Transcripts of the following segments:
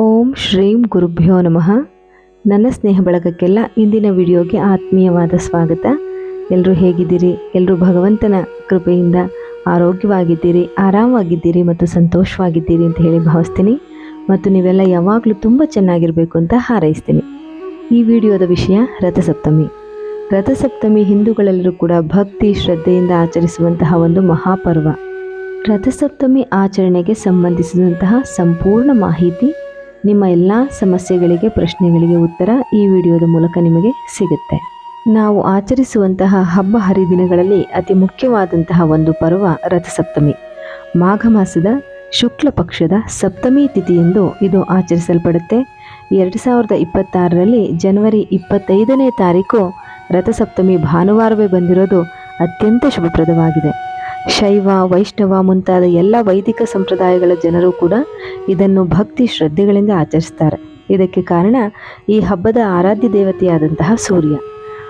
ಓಂ ಶ್ರೀಂ ಗುರುಭ್ಯೋ ನಮಃ. ನನ್ನ ಸ್ನೇಹ ಬಳಗಕ್ಕೆಲ್ಲ ಇಂದಿನ ವಿಡಿಯೋಗೆ ಆತ್ಮೀಯವಾದ ಸ್ವಾಗತ. ಎಲ್ಲರೂ ಹೇಗಿದ್ದೀರಿ? ಎಲ್ಲರೂ ಭಗವಂತನ ಕೃಪೆಯಿಂದ ಆರೋಗ್ಯವಾಗಿದ್ದೀರಿ, ಆರಾಮವಾಗಿದ್ದೀರಿ ಮತ್ತು ಸಂತೋಷವಾಗಿದ್ದೀರಿ ಅಂತ ಹೇಳಿ ಭಾವಿಸ್ತೀನಿ. ಮತ್ತು ನೀವೆಲ್ಲ ಯಾವಾಗಲೂ ತುಂಬ ಚೆನ್ನಾಗಿರಬೇಕು ಅಂತ ಹಾರೈಸ್ತೀನಿ. ಈ ವಿಡಿಯೋದ ವಿಷಯ ರಥಸಪ್ತಮಿ. ರಥಸಪ್ತಮಿ ಹಿಂದೂಗಳೆಲ್ಲರೂ ಕೂಡ ಭಕ್ತಿ, ಶ್ರದ್ಧೆಯಿಂದ ಆಚರಿಸುವಂತಹ ಒಂದು ಮಹಾಪರ್ವ. ರಥಸಪ್ತಮಿ ಆಚರಣೆಗೆ ಸಂಬಂಧಿಸಿದಂತಹ ಸಂಪೂರ್ಣ ಮಾಹಿತಿ ನಿಮ್ಮ ಎಲ್ಲ ಸಮಸ್ಯೆಗಳಿಗೆ, ಪ್ರಶ್ನೆಗಳಿಗೆ ಉತ್ತರ ಈ ವಿಡಿಯೋದ ಮೂಲಕ ನಿಮಗೆ ಸಿಗುತ್ತೆ. ನಾವು ಆಚರಿಸುವಂತಹ ಹಬ್ಬ ಹರಿದಿನಗಳಲ್ಲಿ ಅತಿ ಮುಖ್ಯವಾದಂತಹ ಒಂದು ಪರ್ವ ರಥಸಪ್ತಮಿ. ಮಾಘ ಮಾಸದ ಶುಕ್ಲ ಪಕ್ಷದ ಸಪ್ತಮಿ ತಿಥಿಯೆಂದು ಇದು ಆಚರಿಸಲ್ಪಡುತ್ತೆ. ಎರಡು ಸಾವಿರದ ಇಪ್ಪತ್ತಾರರಲ್ಲಿ ಜನವರಿ ಇಪ್ಪತ್ತೈದನೇ ತಾರೀಕು ರಥಸಪ್ತಮಿ ಭಾನುವಾರವೇ ಬಂದಿರೋದು ಅತ್ಯಂತ ಶುಭಪ್ರದವಾಗಿದೆ. ಶೈವ, ವೈಷ್ಣವ ಮುಂತಾದ ಎಲ್ಲ ವೈದಿಕ ಸಂಪ್ರದಾಯಗಳ ಜನರು ಕೂಡ ಇದನ್ನು ಭಕ್ತಿ ಶ್ರದ್ಧೆಗಳಿಂದ ಆಚರಿಸ್ತಾರೆ. ಇದಕ್ಕೆ ಕಾರಣ ಈ ಹಬ್ಬದ ಆರಾಧ್ಯ ದೇವತೆಯಾದಂತಹ ಸೂರ್ಯ.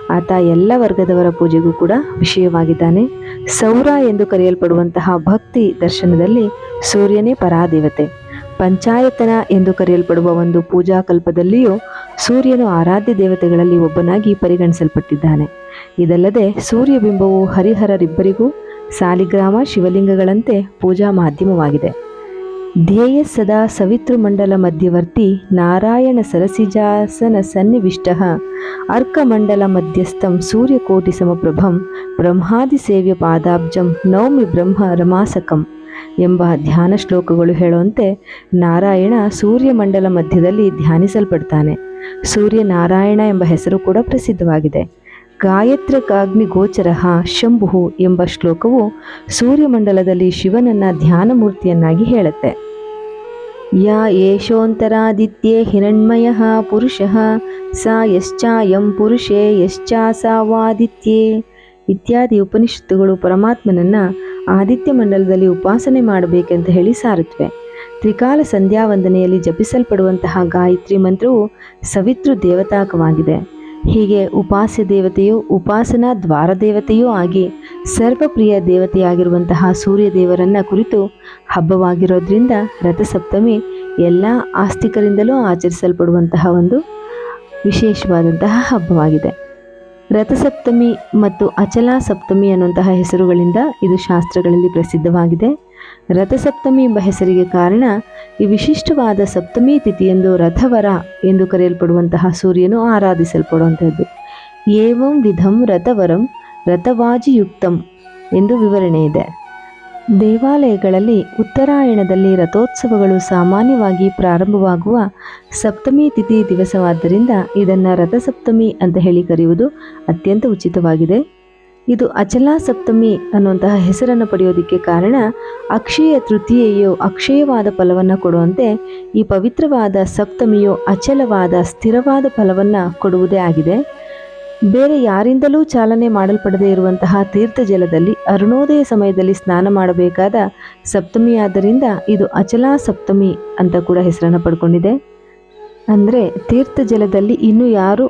ಆತ ಎಲ್ಲ ವರ್ಗದವರ ಪೂಜೆಗೂ ಕೂಡ ವಿಷಯವಾಗಿದ್ದಾನೆ. ಸೌರ ಎಂದು ಕರೆಯಲ್ಪಡುವಂತಹ ಭಕ್ತಿ ದರ್ಶನದಲ್ಲಿ ಸೂರ್ಯನೇ ಪರಾದೇವತೆ. ಪಂಚಾಯತನ ಎಂದು ಕರೆಯಲ್ಪಡುವ ಒಂದು ಪೂಜಾ ಕಲ್ಪದಲ್ಲಿಯೂ ಸೂರ್ಯನು ಆರಾಧ್ಯ ದೇವತೆಗಳಲ್ಲಿ ಒಬ್ಬನಾಗಿ ಪರಿಗಣಿಸಲ್ಪಟ್ಟಿದ್ದಾನೆ. ಇದಲ್ಲದೆ ಸೂರ್ಯಬಿಂಬವು ಹರಿಹರರಿಬ್ಬರಿಗೂ ಸಾಲಿಗ್ರಾಮ ಶಿವಲಿಂಗಗಳಂತೆ ಪೂಜಾ ಮಾಧ್ಯಮವಾಗಿದೆ. ಧ್ಯೇಯ ಸದಾ ಸವಿತೃಮಂಡಲ ಮಧ್ಯವರ್ತಿ ನಾರಾಯಣ ಸರಸಿಜಾಸನ ಸನ್ನಿವಿಷ್ಟ ಅರ್ಕಮಂಡಲ ಮಧ್ಯಸ್ಥಂ ಸೂರ್ಯಕೋಟಿ ಸಮಪ್ರಭಂ ಬ್ರಹ್ಮಾದಿ ಸೇವ್ಯ ಪಾದಾಬ್ಜಂ ನೌಮಿ ಬ್ರಹ್ಮ ರಮಾಸಕಂ ಎಂಬ ಧ್ಯಾನ ಶ್ಲೋಕಗಳು ಹೇಳುವಂತೆ ನಾರಾಯಣ ಸೂರ್ಯಮಂಡಲ ಮಧ್ಯದಲ್ಲಿ ಧ್ಯಾನಿಸಲ್ಪಡ್ತಾನೆ. ಸೂರ್ಯ ನಾರಾಯಣ ಎಂಬ ಹೆಸರು ಕೂಡ ಪ್ರಸಿದ್ಧವಾಗಿದೆ. ಗಾಯತ್ರಕಾಗ್ನಿ ಗೋಚರ ಶಂಭು ಎಂಬ ಶ್ಲೋಕವು ಸೂರ್ಯಮಂಡಲದಲ್ಲಿ ಶಿವನನ್ನ ಧ್ಯಾನ ಮೂರ್ತಿಯನ್ನಾಗಿ ಹೇಳುತ್ತೆ. ಯಾ ಯೇಷೋಂತರಾದಿತ್ಯೆ ಹಿರಣ್ಮಯ ಪುರುಷ, ಸಾ ಯಶ್ಚಾಯಂ ಪುರುಷೇ ಯಶ್ಚಾ ಯಶ್ಚಾಸಾವಾದಿತ್ಯೆ ಇತ್ಯಾದಿ ಉಪನಿಷತ್ತುಗಳು ಪರಮಾತ್ಮನನ್ನ ಆದಿತ್ಯ ಮಂಡಲದಲ್ಲಿ ಉಪಾಸನೆ ಮಾಡಬೇಕೆಂತ ಹೇಳಿ ಸಾರುತ್ತವೆ ತ್ರಿಕಾಲ ಸಂಧ್ಯಾವಂದನೆಯಲ್ಲಿ ಜಪಿಸಲ್ಪಡುವಂತಹ ಗಾಯತ್ರಿ ಮಂತ್ರವು ಸವಿತೃ ದೇವತಾಕವಾಗಿದೆ. ಹೀಗೆ ಉಪಾಸ್ಯ ದೇವತೆಯು ಉಪಾಸನಾ ದ್ವಾರ ದೇವತೆಯೂ ಆಗಿ ಸರ್ವಪ್ರಿಯ ದೇವತೆಯಾಗಿರುವಂತಹ ಸೂರ್ಯ ದೇವರನ್ನ ಕುರಿತು ಹಬ್ಬವಾಗಿರೋದ್ರಿಂದ ರಥಸಪ್ತಮಿ ಎಲ್ಲ ಆಸ್ತಿಕರಿಂದಲೂ ಆಚರಿಸಲ್ಪಡುವಂತಹ ಒಂದು ವಿಶೇಷವಾದಂತಹ ಹಬ್ಬವಾಗಿದೆ. ರಥಸಪ್ತಮಿ ಮತ್ತು ಅಚಲಾ ಸಪ್ತಮಿ ಅನ್ನುವಂತಹ ಹೆಸರುಗಳಿಂದ ಇದು ಶಾಸ್ತ್ರಗಳಲ್ಲಿ ಪ್ರಸಿದ್ಧವಾಗಿದೆ. ರಥಸಪ್ತಮಿ ಎಂಬ ಹೆಸರಿಗೆ ಕಾರಣ ಈ ವಿಶಿಷ್ಟವಾದ ಸಪ್ತಮಿ ತಿಥಿಯಂದು ರಥವರ ಎಂದು ಕರೆಯಲ್ಪಡುವಂತಹ ಸೂರ್ಯನು ಆರಾಧಿಸಲ್ಪಡುವಂಥದ್ದು ಏವಂ ವಿಧಂ ರಥವರಂ ರಥವಾಜಿಯುಕ್ತಂ ಎಂದು ವಿವರಣೆ ಇದೆ. ದೇವಾಲಯಗಳಲ್ಲಿ ಉತ್ತರಾಯಣದಲ್ಲಿ ರಥೋತ್ಸವಗಳು ಸಾಮಾನ್ಯವಾಗಿ ಪ್ರಾರಂಭವಾಗುವ ಸಪ್ತಮಿ ತಿಥಿ ದಿವಸವಾದ್ದರಿಂದ ಇದನ್ನು ರಥಸಪ್ತಮಿ ಅಂತ ಹೇಳಿ ಕರೆಯುವುದು ಅತ್ಯಂತ ಉಚಿತವಾಗಿದೆ. ಇದು ಅಚಲಾ ಸಪ್ತಮಿ ಅನ್ನುವಂತಹ ಹೆಸರನ್ನು ಪಡೆಯೋದಕ್ಕೆ ಕಾರಣ ಅಕ್ಷಯ ತೃತೀಯೆಯು ಅಕ್ಷಯವಾದ ಫಲವನ್ನು ಕೊಡುವಂತೆ ಈ ಪವಿತ್ರವಾದ ಸಪ್ತಮಿಯು ಅಚಲವಾದ ಸ್ಥಿರವಾದ ಫಲವನ್ನು ಕೊಡುವುದೇ ಆಗಿದೆ. ಬೇರೆ ಯಾರಿಂದಲೂ ಚಾಲನೆ ಮಾಡಲ್ಪಡದೇ ಇರುವಂತಹ ತೀರ್ಥ ಜಲದಲ್ಲಿ ಅರುಣೋದಯ ಸಮಯದಲ್ಲಿ ಸ್ನಾನ ಮಾಡಬೇಕಾದ ಸಪ್ತಮಿಯಾದ್ದರಿಂದ ಇದು ಅಚಲಾ ಸಪ್ತಮಿ ಅಂತ ಕೂಡ ಹೆಸರನ್ನು ಪಡ್ಕೊಂಡಿದೆ. ಅಂದರೆ ತೀರ್ಥ ಜಲದಲ್ಲಿ ಇನ್ನು ಯಾರು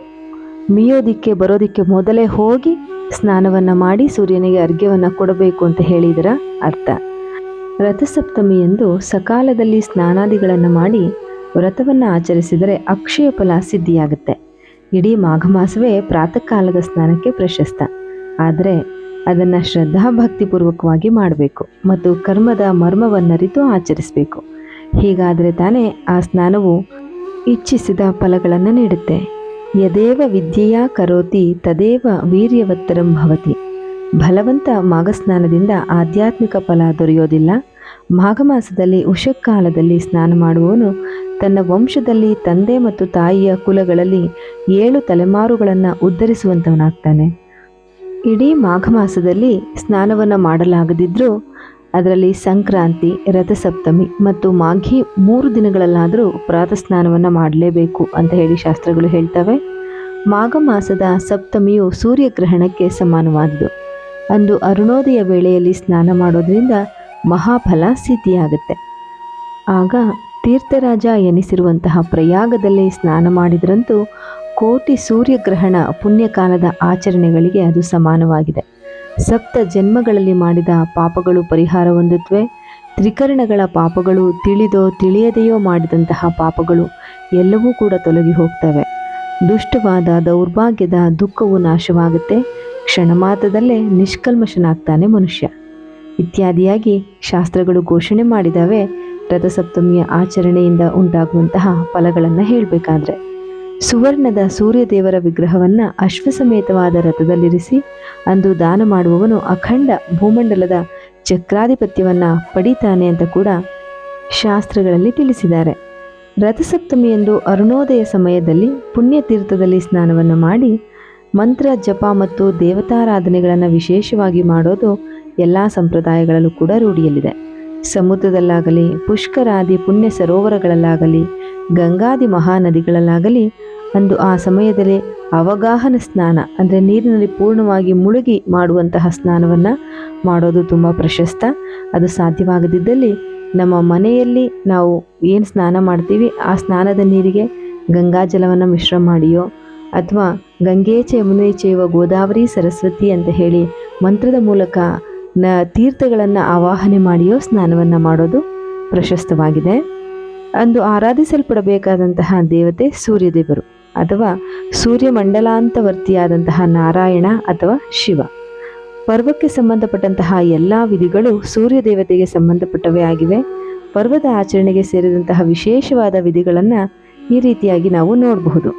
ಮೀಯೋದಿಕ್ಕೆ ಬರೋದಿಕ್ಕೆ ಮೊದಲೇ ಹೋಗಿ ಸ್ನಾನವನ್ನು ಮಾಡಿ ಸೂರ್ಯನಿಗೆ ಅರ್ಘ್ಯವನ್ನು ಕೊಡಬೇಕು ಅಂತ ಹೇಳಿದರ ಅರ್ಥ. ರಥಸಪ್ತಮಿಯಂದು ಸಕಾಲದಲ್ಲಿ ಸ್ನಾನಾದಿಗಳನ್ನು ಮಾಡಿ ವ್ರತವನ್ನು ಆಚರಿಸಿದರೆ ಅಕ್ಷಯ ಫಲ ಸಿದ್ಧಿಯಾಗುತ್ತೆ. ಇಡೀ ಮಾಘ ಮಾಸವೇ ಪ್ರಾತಃ ಕಾಲದ ಸ್ನಾನಕ್ಕೆ ಪ್ರಶಸ್ತ. ಆದರೆ ಅದನ್ನು ಶ್ರದ್ಧಾಭಕ್ತಿಪೂರ್ವಕವಾಗಿ ಮಾಡಬೇಕು ಮತ್ತು ಕರ್ಮದ ಮರ್ಮವನ್ನರಿತು ಆಚರಿಸಬೇಕು. ಹೀಗಾದರೆ ತಾನೇ ಆ ಸ್ನಾನವು ಇಚ್ಛಿಸಿದ ಫಲಗಳನ್ನು ನೀಡುತ್ತೆ. ಯದೇವ ವಿದ್ಯೆಯಾ ಕರೋತಿ, ತದೇವ ವೀರ್ಯವತ್ತರಂ ಭವತಿ. ಬಲವಂತ ಮಾಘಸ್ನಾನದಿಂದ ಆಧ್ಯಾತ್ಮಿಕ ಫಲ ದೊರೆಯೋದಿಲ್ಲ. ಮಾಘ ಮಾಸದಲ್ಲಿ ಉಷಕ್ಕಾಲದಲ್ಲಿ ಸ್ನಾನ ಮಾಡುವವನು ತನ್ನ ವಂಶದಲ್ಲಿ ತಂದೆ ಮತ್ತು ತಾಯಿಯ ಕುಲಗಳಲ್ಲಿ ಏಳು ತಲೆಮಾರುಗಳನ್ನು ಉದ್ಧರಿಸುವಂಥವನಾಗ್ತಾನೆ ಇಡೀ ಮಾಘ ಮಾಸದಲ್ಲಿ ಸ್ನಾನವನ್ನು ಮಾಡಲಾಗದಿದ್ದರೂ ಅದರಲ್ಲಿ ಸಂಕ್ರಾಂತಿ, ರಥಸಪ್ತಮಿ ಮತ್ತು ಮಾಘಿ ಮೂರು ದಿನಗಳಲ್ಲಾದರೂ ಪ್ರಾತಃ ಸ್ನಾನವನ್ನು ಮಾಡಲೇಬೇಕು ಅಂತ ಹೇಳಿ ಶಾಸ್ತ್ರಗಳು ಹೇಳ್ತವೆ. ಮಾಘ ಮಾಸದ ಸಪ್ತಮಿಯು ಸೂರ್ಯಗ್ರಹಣಕ್ಕೆ ಸಮಾನವಾದುದು. ಅಂದು ಅರುಣೋದಯ ವೇಳೆಯಲ್ಲಿ ಸ್ನಾನ ಮಾಡೋದ್ರಿಂದ ಮಹಾಫಲ ಸಿದ್ಧಿಯಾಗುತ್ತೆ. ಆಗ ತೀರ್ಥರಾಜ ಎನಿಸಿರುವಂತಹ ಪ್ರಯಾಗದಲ್ಲಿ ಸ್ನಾನ ಮಾಡಿದ್ರಂತೂ ಕೋಟಿ ಸೂರ್ಯಗ್ರಹಣ ಪುಣ್ಯಕಾಲದ ಆಚರಣೆಗಳಿಗೆ ಅದು ಸಮಾನವಾಗಿದೆ. ಸಪ್ತ ಜನ್ಮಗಳಲ್ಲಿ ಮಾಡಿದ ಪಾಪಗಳು ಪರಿಹಾರ ಹೊಂದುತ್ತವೆ ತ್ರಿಕರಣಗಳ ಪಾಪಗಳು ತಿಳಿದೋ ತಿಳಿಯದೆಯೋ ಮಾಡಿದಂತಹ ಪಾಪಗಳು ಎಲ್ಲವೂ ಕೂಡ ತೊಲಗಿ ಹೋಗ್ತವೆ. ದುಷ್ಟವಾದ ದೌರ್ಭಾಗ್ಯದ ದುಃಖವು ನಾಶವಾಗುತ್ತೆ. ಕ್ಷಣ ಮಾತ್ರದಲ್ಲೇ ನಿಷ್ಕಲ್ಮಶನಾಗ್ತಾನೆ ಮನುಷ್ಯ. ಇತ್ಯಾದಿಯಾಗಿ ಶಾಸ್ತ್ರಗಳು ಘೋಷಣೆ ಮಾಡಿದಾವೆ ರಥಸಪ್ತಮಿಯ ಆಚರಣೆಯಿಂದ ಉಂಟಾಗುವಂತಹ ಫಲಗಳನ್ನು ಹೇಳಬೇಕಾದ್ರೆ. ಸುವರ್ಣದ ಸೂರ್ಯದೇವರ ವಿಗ್ರಹವನ್ನು ಅಶ್ವಸಮೇತವಾದ ರಥದಲ್ಲಿರಿಸಿ ಅಂದು ದಾನ ಮಾಡುವವನು ಅಖಂಡ ಭೂಮಂಡಲದ ಚಕ್ರಾಧಿಪತ್ಯವನ್ನು ಪಡಿತಾನೆ ಅಂತ ಕೂಡ ಶಾಸ್ತ್ರಗಳಲ್ಲಿ ತಿಳಿಸಿದ್ದಾರೆ. ರಥಸಪ್ತಮಿಯಂದು ಅರುಣೋದಯ ಸಮಯದಲ್ಲಿ ಪುಣ್ಯತೀರ್ಥದಲ್ಲಿ ಸ್ನಾನವನ್ನು ಮಾಡಿ ಮಂತ್ರ, ಜಪ ಮತ್ತು ದೇವತಾರಾಧನೆಗಳನ್ನು ವಿಶೇಷವಾಗಿ ಮಾಡೋದು ಎಲ್ಲ ಸಂಪ್ರದಾಯಗಳಲ್ಲೂ ಕೂಡ ರೂಢಿಯಲ್ಲಿದೆ. ಸಮುದ್ರದಲ್ಲಾಗಲಿ, ಪುಷ್ಕರಾದಿ ಪುಣ್ಯ ಸರೋವರಗಳಲ್ಲಾಗಲಿ, ಗಂಗಾದಿ ಮಹಾನದಿಗಳಲ್ಲಾಗಲಿ ಅಂದು ಆ ಸಮಯದಲ್ಲಿ ಅವಗಾಹನ ಸ್ನಾನ, ಅಂದರೆ ನೀರಿನಲ್ಲಿ ಪೂರ್ಣವಾಗಿ ಮುಳುಗಿ ಮಾಡುವಂತಹ ಸ್ನಾನವನ್ನು ಮಾಡೋದು ತುಂಬ ಪ್ರಶಸ್ತ. ಅದು ಸಾಧ್ಯವಾಗದಿದ್ದಲ್ಲಿ ನಮ್ಮ ಮನೆಯಲ್ಲಿ ನಾವು ಏನು ಸ್ನಾನ ಮಾಡ್ತೀವಿ, ಆ ಸ್ನಾನದ ನೀರಿಗೆ ಗಂಗಾಜಲವನ್ನು ಮಿಶ್ರ ಮಾಡಿಯೋ ಅಥವಾ ಗಂಗೇಚ ಯಮುನೆ ಚೈವ ಗೋದಾವರಿ ಸರಸ್ವತಿ ಅಂತ ಹೇಳಿ ಮಂತ್ರದ ಮೂಲಕ ನ ತೀರ್ಥಗಳನ್ನು ಆವಾಹನೆ ಮಾಡಿಯೋ ಸ್ನಾನವನ್ನು ಮಾಡೋದು ಪ್ರಶಸ್ತವಾಗಿದೆ. ಅಂದು ಆರಾಧಿಸಲ್ಪಡಬೇಕಾದಂತಹ ದೇವತೆ ಸೂರ್ಯದೇವರು. ಅಥವಾ ಸೂರ್ಯಮಂಡಲಾಂತವರ್ತಿಯಾದಂತಹ ನಾರಾಯಣ ಅಥವಾ ಶಿವ. ಪರ್ವಕ್ಕೆ ಸಂಬಂಧಪಟ್ಟಂತಹ ಎಲ್ಲ ವಿಧಿಗಳು ಸೂರ್ಯ ದೇವತೆಗೆ ಸಂಬಂಧಪಟ್ಟವೇ ಆಗಿವೆ. ಪರ್ವದ ಆಚರಣೆಗೆ ಸೇರಿದಂತಹ ವಿಶೇಷವಾದ ವಿಧಿಗಳನ್ನು ಈ ರೀತಿಯಾಗಿ ನಾವು ನೋಡಬಹುದು.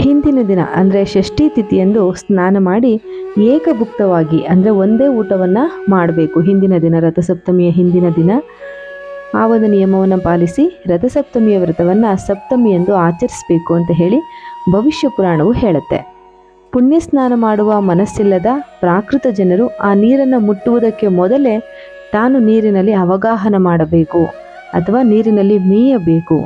ಹಿಂದಿನ ದಿನ, ಅಂದರೆ ಷಷ್ಠಿ ತಿಥಿಯಂದು ಸ್ನಾನ ಮಾಡಿ ಏಕಭುಕ್ತವಾಗಿ, ಅಂದರೆ ಒಂದೇ ಊಟವನ್ನು ಮಾಡಬೇಕು ಹಿಂದಿನ ದಿನ, ರಥಸಪ್ತಮಿಯ ಹಿಂದಿನ ದಿನ. ಆ ಒಂದು ನಿಯಮವನ್ನು ಪಾಲಿಸಿ ರಥಸಪ್ತಮಿಯ ವ್ರತವನ್ನು ಸಪ್ತಮಿ ಎಂದು ಆಚರಿಸಬೇಕು ಅಂತ ಹೇಳಿ ಭವಿಷ್ಯ ಪುರಾಣವು ಹೇಳುತ್ತೆ. ಪುಣ್ಯ ಸ್ನಾನ ಮಾಡುವ ಮನಸ್ಸಿಲ್ಲದ ಪ್ರಾಕೃತ ಜನರು ಆ ನೀರನ್ನು ಮುಟ್ಟುವುದಕ್ಕೆ ಮೊದಲೇ ತಾನು ನೀರಿನಲ್ಲಿ ಅವಗಾಹನ ಮಾಡಬೇಕು ಅಥವಾ ನೀರಿನಲ್ಲಿ ಮೇಯಬೇಕು.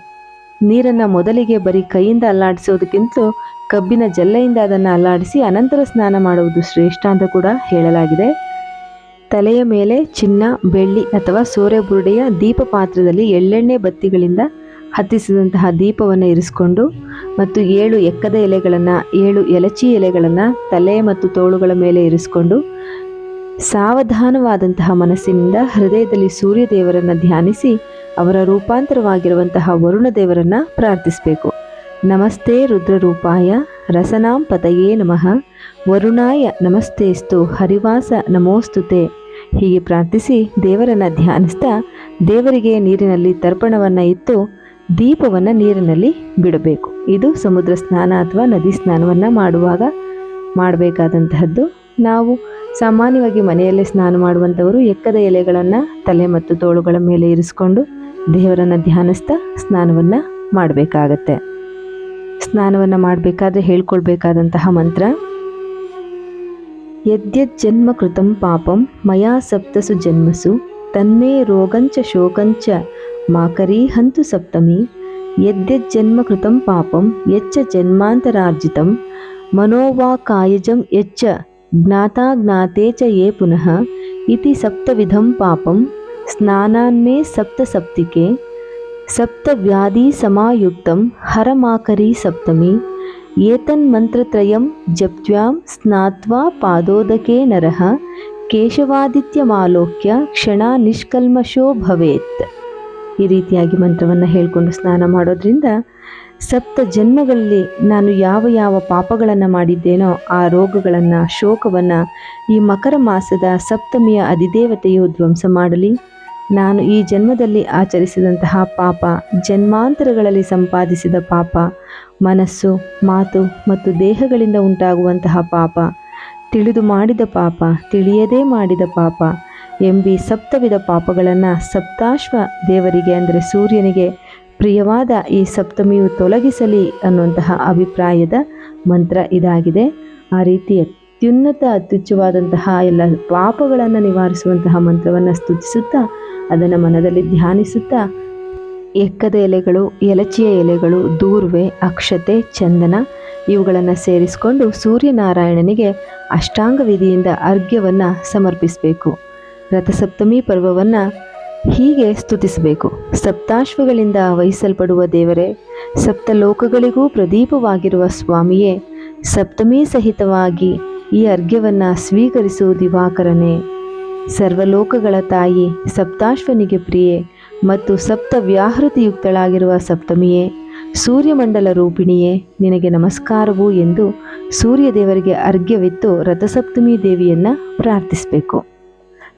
ನೀರನ್ನು ಮೊದಲಿಗೆ ಬರೀ ಕೈಯಿಂದ ಅಲ್ಲಾಡಿಸೋದಕ್ಕಿಂತಲೂ ಕಬ್ಬಿನ ಜಲ್ಲೆಯಿಂದ ಅದನ್ನು ಅಲ್ಲಾಡಿಸಿ ಅನಂತರ ಸ್ನಾನ ಮಾಡುವುದು ಶ್ರೇಷ್ಠ ಅಂತ ಕೂಡ ಹೇಳಲಾಗಿದೆ. ತಲೆಯ ಮೇಲೆ ಚಿನ್ನ, ಬೆಳ್ಳಿ ಅಥವಾ ಸೂರ್ಯ ಬುರುಡೆಯ ದೀಪ ಪಾತ್ರದಲ್ಲಿ ಎಳ್ಳೆಣ್ಣೆ ಬತ್ತಿಗಳಿಂದ ಹತ್ತಿಸಿದಂತಹ ದೀಪವನ್ನು ಇರಿಸಿಕೊಂಡು ಮತ್ತು ಏಳು ಎಕ್ಕದ ಎಲೆಗಳನ್ನು, ಏಳು ಎಲಚಿ ಎಲೆಗಳನ್ನು ತಲೆ ಮತ್ತು ತೋಳುಗಳ ಮೇಲೆ ಇರಿಸಿಕೊಂಡು ಸಾವಧಾನವಾದಂತಹ ಮನಸ್ಸಿನಿಂದ ಹೃದಯದಲ್ಲಿ ಸೂರ್ಯದೇವರನ್ನು ಧ್ಯಾನಿಸಿ ಅವರ ರೂಪಾಂತರವಾಗಿರುವಂತಹ ವರುಣ ದೇವರನ್ನು ಪ್ರಾರ್ಥಿಸಬೇಕು. ನಮಸ್ತೆ ರುದ್ರರೂಪಾಯ. ರಸನಾಂ ಪತಯೇ ನಮಃ. ವರುಣಾಯ ನಮಸ್ತೇಸ್ತು. ಹರಿವಾಸ ನಮೋಸ್ತುತೆ. ಹೀಗೆ ಪ್ರಾರ್ಥಿಸಿ ದೇವರನ್ನು ಧ್ಯಾನಿಸ್ತಾ ದೇವರಿಗೆ ನೀರಿನಲ್ಲಿ ತರ್ಪಣವನ್ನು ಇತ್ತು ದೀಪವನ್ನು ನೀರಿನಲ್ಲಿ ಬಿಡಬೇಕು. ಇದು ಸಮುದ್ರ ಸ್ನಾನ ಅಥವಾ ನದಿ ಸ್ನಾನವನ್ನು ಮಾಡುವಾಗ ಮಾಡಬೇಕಾದಂತಹದ್ದು. ನಾವು ಸಾಮಾನ್ಯವಾಗಿ ಮನೆಯಲ್ಲೇ ಸ್ನಾನ ಮಾಡುವಂಥವರು ಎಕ್ಕದ ಎಲೆಗಳನ್ನು ತಲೆ ಮತ್ತು ತೋಳುಗಳ ಮೇಲೆ ಇರಿಸ್ಕೊಂಡು ದೇವರನ್ನು ಧ್ಯಾನಿಸ್ತಾ ಸ್ನಾನವನ್ನು ಮಾಡಬೇಕಾಗತ್ತೆ. ಸ್ನಾನವನ್ನು ಮಾಡಬೇಕಾದ್ರೆ ಹೇಳ್ಕೊಳ್ಬೇಕಾದಂತಹ ಮಂತ್ರ. ಯದ್ಯಜ್ಜನ್ಮ ಕೃತಂ ಪಾಪಂ, ಮಯಾ ಸಪ್ತಸು ಜನ್ಮಸು, ತನ್ಮೇ ರೋಗಂಚ ಶೋಕಂಚ ಮಾಕರಿ ಹಂತು ಸಪ್ತಮಿ, ಯದ್ಯಜ್ಜನ್ಮ ಕೃತಂ ಪಾಪಂ, ಯಚ್ಚ ಜನ್ಮಾಂತರಾರ್ಜಿತಂ, ಮನೋವಾಕಾಯಜಂ ಯಚ್ಚ, ಜ್ಞಾತಾಜ್ಞಾತೆ ಚ ಯೇ ಪುನಃ, ಇತಿ ಸಪ್ತವಿಧಂ ಪಾಪಂ, ಸ್ನಾನಾನ್ಮೇ ಸಪ್ತಸಪ್ತಿಕೆ ಸಪ್ತವ್ಯಾಧಿ ಸಮಾಯುಕ್ತಂ ಹರಮಾಕರಿ ಸಪ್ತಮಿ. ಏತನ್ಮಂತ್ರತ್ರಯಂ ಜಪ್ತ್ವಾಂ ಸ್ನಾತ್ವಾ ಪಾದೋದಕೆ ನರಃ. ಕೇಶವಾದಿತ್ಯಮಾಲೋಕ್ಯ ಕ್ಷಣ ನಿಷ್ಕಲ್ಮಶೋ ಭವೇತ್. ಈ ರೀತಿಯಾಗಿ ಮಂತ್ರವನ್ನು ಹೇಳಿಕೊಂಡು ಸ್ನಾನ ಮಾಡೋದ್ರಿಂದ ಸಪ್ತ ಜನ್ಮಗಳಲ್ಲಿ ನಾನು ಯಾವ ಯಾವ ಪಾಪಗಳನ್ನು ಮಾಡಿದ್ದೇನೋ ಆ ರೋಗಗಳನ್ನು ಶೋಕವನ್ನು ಈ ಮಕರ ಮಾಸದ ಸಪ್ತಮಿಯ ಅಧಿದೇವತೆಯು ಧ್ವಂಸ ಮಾಡಲಿ. ನಾನು ಈ ಜನ್ಮದಲ್ಲಿ ಆಚರಿಸಿದಂತಹ ಪಾಪ, ಜನ್ಮಾಂತರಗಳಲ್ಲಿ ಸಂಪಾದಿಸಿದ ಪಾಪ, ಮನಸ್ಸು, ಮಾತು ಮತ್ತು ದೇಹಗಳಿಂದ ಉಂಟಾಗುವಂತಹ ಪಾಪ, ತಿಳಿದು ಮಾಡಿದ ಪಾಪ, ತಿಳಿಯದೇ ಮಾಡಿದ ಪಾಪ ಎಂಬಿ ಸಪ್ತವಿಧ ಪಾಪಗಳನ್ನು ಸಪ್ತಾಶ್ವ ದೇವರಿಗೆ ಅಂದರೆ ಸೂರ್ಯನಿಗೆ ಪ್ರಿಯವಾದ ಈ ಸಪ್ತಮಿಯು ತೊಲಗಿಸಲಿ ಅನ್ನುವಂತಹ ಅಭಿಪ್ರಾಯದ ಮಂತ್ರ ಇದಾಗಿದೆ. ಆ ರೀತಿ ಅತ್ಯುನ್ನತ, ಅತ್ಯುಚ್ಚವಾದಂತಹ ಎಲ್ಲ ಪಾಪಗಳನ್ನು ನಿವಾರಿಸುವಂತಹ ಮಂತ್ರವನ್ನು ಸ್ತುತಿಸುತ್ತಾ ಅದನ್ನು ಮನದಲ್ಲಿ ಧ್ಯಾನಿಸುತ್ತಾ ಎಕ್ಕದ ಎಲೆಗಳು, ಎಲಚಿಯ ಎಲೆಗಳು, ದೂರ್ವೆ, ಅಕ್ಷತೆ, ಚಂದನ ಇವುಗಳನ್ನು ಸೇರಿಸಿಕೊಂಡು ಸೂರ್ಯನಾರಾಯಣನಿಗೆ ಅಷ್ಟಾಂಗ ವಿಧಿಯಿಂದ ಅರ್ಘ್ಯವನ್ನು ಸಮರ್ಪಿಸಬೇಕು. ರಥಸಪ್ತಮಿ ಪರ್ವವನ್ನು ಹೀಗೆ ಸ್ತುತಿಸಬೇಕು. ಸಪ್ತಾಶ್ವಗಳಿಂದ ವಹಿಸಲ್ಪಡುವ ದೇವರೇ ಸಪ್ತ ಲೋಕಗಳಿಗೂ ಪ್ರದೀಪವಾಗಿರುವ ಸ್ವಾಮಿಯೇ, ಸಪ್ತಮಿ ಸಹಿತವಾಗಿ ಈ ಅರ್ಘ್ಯವನ್ನು ಸ್ವೀಕರಿಸು ದಿವಾಕರನೇ. ಸರ್ವಲೋಕಗಳ ತಾಯಿ ಸಪ್ತಾಶ್ವನಿಗೆ ಪ್ರಿಯೆ ಮತ್ತು ಸಪ್ತ ವ್ಯಾಹೃತಿಯುಕ್ತಳಾಗಿರುವ ಸಪ್ತಮಿಯೇ, ಸೂರ್ಯಮಂಡಲ ರೂಪಿಣಿಯೇ, ನಿನಗೆ ನಮಸ್ಕಾರವು ಎಂದು ಸೂರ್ಯದೇವರಿಗೆ ಅರ್ಘ್ಯವಿತ್ತು ರಥಸಪ್ತಮಿ ದೇವಿಯನ್ನು ಪ್ರಾರ್ಥಿಸಬೇಕು.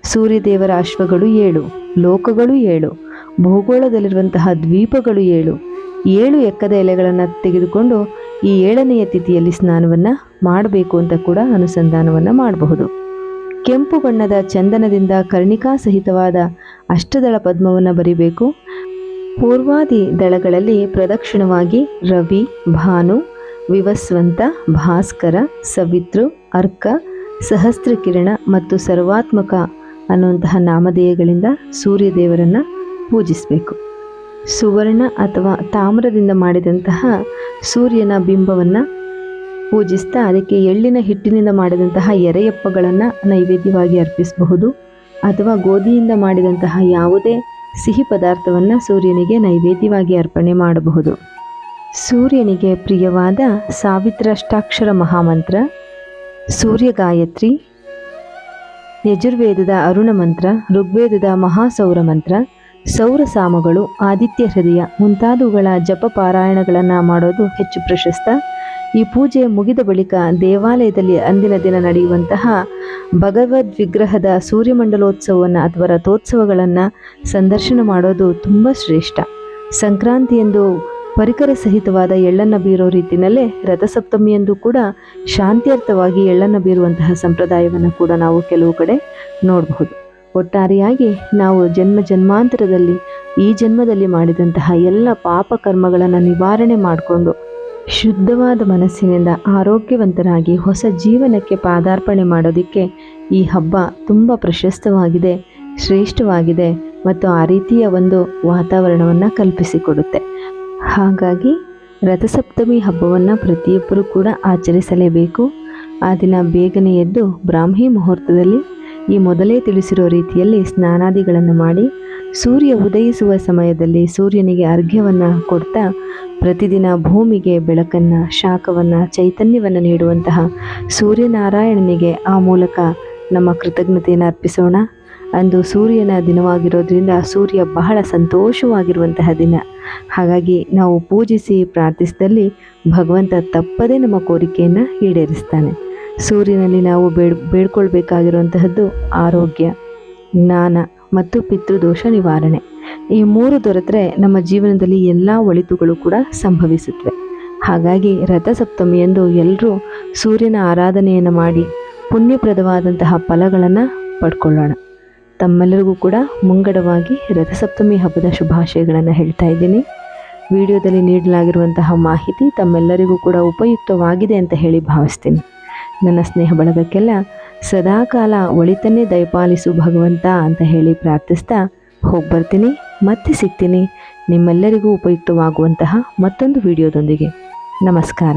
ಸೂರ್ಯದೇವರ ಅಶ್ವಗಳು ಏಳು, ಲೋಕಗಳು ಏಳು, ಭೂಗೋಳದಲ್ಲಿರುವಂತಹ ದ್ವೀಪಗಳು ಏಳು. ಏಳು ಎಕ್ಕದ ಎಲೆಗಳನ್ನು ತೆಗೆದುಕೊಂಡು ಈ ಏಳನೆಯ ತಿಥಿಯಲ್ಲಿ ಸ್ನಾನವನ್ನು ಮಾಡಬೇಕು ಅಂತ ಕೂಡ ಅನುಸಂಧಾನವನ್ನು ಮಾಡಬಹುದು. ಕೆಂಪು ಬಣ್ಣದ ಚಂದನದಿಂದ ಕರ್ಣಿಕಾ ಸಹಿತವಾದ ಅಷ್ಟದಳ ಪದ್ಮವನ್ನು ಬರಿಬೇಕು. ಪೂರ್ವಾದಿ ದಳಗಳಲ್ಲಿ ಪ್ರದಕ್ಷಿಣವಾಗಿ ರವಿ, ಭಾನು, ವಿವಸ್ವಂತ, ಭಾಸ್ಕರ ಸವಿತೃ ಅರ್ಕ, ಸಹಸ್ರಕಿರಣ ಮತ್ತು ಸರ್ವಾತ್ಮಕ ಅನ್ನುವಂತಹ ನಾಮಧೇಯಗಳಿಂದ ಸೂರ್ಯದೇವರನ್ನು ಪೂಜಿಸಬೇಕು. ಸುವರ್ಣ ಅಥವಾ ತಾಮ್ರದಿಂದ ಮಾಡಿದಂತಹ ಸೂರ್ಯನ ಬಿಂಬವನ್ನು ಪೂಜಿಸ್ತಾ ಅದಕ್ಕೆ ಎಳ್ಳಿನ ಹಿಟ್ಟಿನಿಂದ ಮಾಡಿದಂತಹ ಎರೆಯಪ್ಪಗಳನ್ನು ನೈವೇದ್ಯವಾಗಿ ಅರ್ಪಿಸಬಹುದು ಅಥವಾ ಗೋಧಿಯಿಂದ ಮಾಡಿದಂತಹ ಯಾವುದೇ ಸಿಹಿ ಪದಾರ್ಥವನ್ನು ಸೂರ್ಯನಿಗೆ ನೈವೇದ್ಯವಾಗಿ ಅರ್ಪಣೆ ಮಾಡಬಹುದು. ಸೂರ್ಯನಿಗೆ ಪ್ರಿಯವಾದ ಸಾವಿತ್ರಾಷ್ಟಾಕ್ಷರ ಮಹಾಮಂತ್ರ ಸೂರ್ಯ ಗಾಯತ್ರಿ ಯಜುರ್ವೇದದ ಅರುಣ ಮಂತ್ರ ಋಗ್ವೇದದ ಮಹಾಸೌರ ಮಂತ್ರ ಸೌರ ಸಾಮಗಳು ಆದಿತ್ಯ ಹೃದಯ ಮುಂತಾದವುಗಳ ಜಪ ಪಾರಾಯಣಗಳನ್ನು ಮಾಡೋದು ಹೆಚ್ಚು ಪ್ರಶಸ್ತ. ಈ ಪೂಜೆ ಮುಗಿದ ಬಳಿಕ ದೇವಾಲಯದಲ್ಲಿ ಅಂದಿನ ದಿನ ನಡೆಯುವಂತಹ ಭಗವದ್ ವಿಗ್ರಹದ ಸೂರ್ಯಮಂಡಲೋತ್ಸವವನ್ನು ಅಥವಾ ರಥೋತ್ಸವಗಳನ್ನು ಸಂದರ್ಶನ ಮಾಡೋದು ತುಂಬ ಶ್ರೇಷ್ಠ. ಸಂಕ್ರಾಂತಿಯಂದು ಪರಿಕರ ಸಹಿತವಾದ ಎಳ್ಳನ್ನು ಬೀರೋ ರೀತಿಯಲ್ಲೇ ರಥಸಪ್ತಮಿಯಂದು ಕೂಡ ಶಾಂತ್ಯರ್ಥವಾಗಿ ಎಳ್ಳನ್ನು ಬೀರುವಂತಹ ಸಂಪ್ರದಾಯವನ್ನು ಕೂಡ ನಾವು ಕೆಲವು ಕಡೆ ನೋಡಬಹುದು. ಒಟ್ಟಾರೆಯಾಗಿ ನಾವು ಜನ್ಮ ಜನ್ಮಾಂತರದಲ್ಲಿ ಈ ಜನ್ಮದಲ್ಲಿ ಮಾಡಿದಂತಹ ಎಲ್ಲ ಪಾಪ ಕರ್ಮಗಳನ್ನು ನಿವಾರಣೆ ಮಾಡಿಕೊಂಡು ಶುದ್ಧವಾದ ಮನಸ್ಸಿನಿಂದ ಆರೋಗ್ಯವಂತರಾಗಿ ಹೊಸ ಜೀವನಕ್ಕೆ ಪಾದಾರ್ಪಣೆ ಮಾಡೋದಕ್ಕೆ ಈ ಹಬ್ಬ ತುಂಬ ಪ್ರಶಸ್ತವಾಗಿದೆ, ಶ್ರೇಷ್ಠವಾಗಿದೆ ಮತ್ತು ಆ ರೀತಿಯ ಒಂದು ವಾತಾವರಣವನ್ನು ಕಲ್ಪಿಸಿಕೊಡುತ್ತೆ. ಹಾಗಾಗಿ ರಥಸಪ್ತಮಿ ಹಬ್ಬವನ್ನು ಪ್ರತಿಯೊಬ್ಬರೂ ಕೂಡ ಆಚರಿಸಲೇಬೇಕು. ಆ ದಿನ ಬೇಗನೆ ಎದ್ದು ಬ್ರಾಹ್ಮಿ ಮುಹೂರ್ತದಲ್ಲಿ ಈ ಮೊದಲೇ ತಿಳಿಸಿರೋ ರೀತಿಯಲ್ಲಿ ಸ್ನಾನಾದಿಗಳನ್ನು ಮಾಡಿ ಸೂರ್ಯ ಉದಯಿಸುವ ಸಮಯದಲ್ಲಿ ಸೂರ್ಯನಿಗೆ ಅರ್ಘ್ಯವನ್ನು ಕೊಡ್ತಾ ಪ್ರತಿದಿನ ಭೂಮಿಗೆ ಬೆಳಕನ್ನು, ಶಾಖವನ್ನು, ಚೈತನ್ಯವನ್ನು ನೀಡುವಂತಹ ಸೂರ್ಯನಾರಾಯಣನಿಗೆ ಆ ಮೂಲಕ ನಮ್ಮ ಕೃತಜ್ಞತೆಯನ್ನು ಅರ್ಪಿಸೋಣ. ಅಂದು ಸೂರ್ಯನ ದಿನವಾಗಿರೋದ್ರಿಂದ ಸೂರ್ಯ ಬಹಳ ಸಂತೋಷವಾಗಿರುವಂತಹ ದಿನ. ಹಾಗಾಗಿ ನಾವು ಪೂಜಿಸಿ ಪ್ರಾರ್ಥಿಸಿದಲ್ಲಿ ಭಗವಂತ ತಪ್ಪದೇ ನಮ್ಮ ಕೋರಿಕೆಯನ್ನು ಈಡೇರಿಸ್ತಾನೆ. ಸೂರ್ಯನಲ್ಲಿ ನಾವು ಬೇಡ್, ಬೇಡ್ಕೊಳ್ಬೇಕಾಗಿರುವಂತಹದ್ದು ಆರೋಗ್ಯ, ಜ್ಞಾನ ಮತ್ತು ಪಿತೃದೋಷ ನಿವಾರಣೆ. ಈ ಮೂರು ದೊರೆತರೆ ನಮ್ಮ ಜೀವನದಲ್ಲಿ ಎಲ್ಲ ಒಳಿತುಗಳು ಕೂಡ ಸಂಭವಿಸುತ್ತವೆ. ಹಾಗಾಗಿ ರಥಸಪ್ತಮಿಯಂದು ಎಲ್ಲರೂ ಸೂರ್ಯನ ಆರಾಧನೆಯನ್ನು ಮಾಡಿ ಪುಣ್ಯಪ್ರದವಾದಂತಹ ಫಲಗಳನ್ನು ಪಡ್ಕೊಳ್ಳೋಣ. ತಮ್ಮೆಲ್ಲರಿಗೂ ಕೂಡ ಮುಂಗಡವಾಗಿ ರಥಸಪ್ತಮಿ ಹಬ್ಬದ ಶುಭಾಶಯಗಳನ್ನು ಹೇಳ್ತಾ ಇದ್ದೀನಿ. ವಿಡಿಯೋದಲ್ಲಿ ನೀಡಲಾಗಿರುವಂತಹ ಮಾಹಿತಿ ತಮ್ಮೆಲ್ಲರಿಗೂ ಕೂಡ ಉಪಯುಕ್ತವಾಗಿದೆ ಅಂತ ಹೇಳಿ ಭಾವಿಸ್ತೀನಿ. ನನ್ನ ಸ್ನೇಹ ಬಳಗಕ್ಕೆಲ್ಲ ಸದಾಕಾಲ ಒಳಿತನ್ನೇ ದಯಪಾಲಿಸು ಭಗವಂತ ಅಂತ ಹೇಳಿ ಪ್ರಾರ್ಥಿಸ್ತಾ ಹೋಗಿ ಬರ್ತೀನಿ ಮತ್ತೆ ಸಿಗ್ತೀನಿ. ನಿಮ್ಮೆಲ್ಲರಿಗೂ ಉಪಯುಕ್ತವಾಗುವಂತಹ ಮತ್ತೊಂದು ವಿಡಿಯೋದೊಂದಿಗೆ. ನಮಸ್ಕಾರ.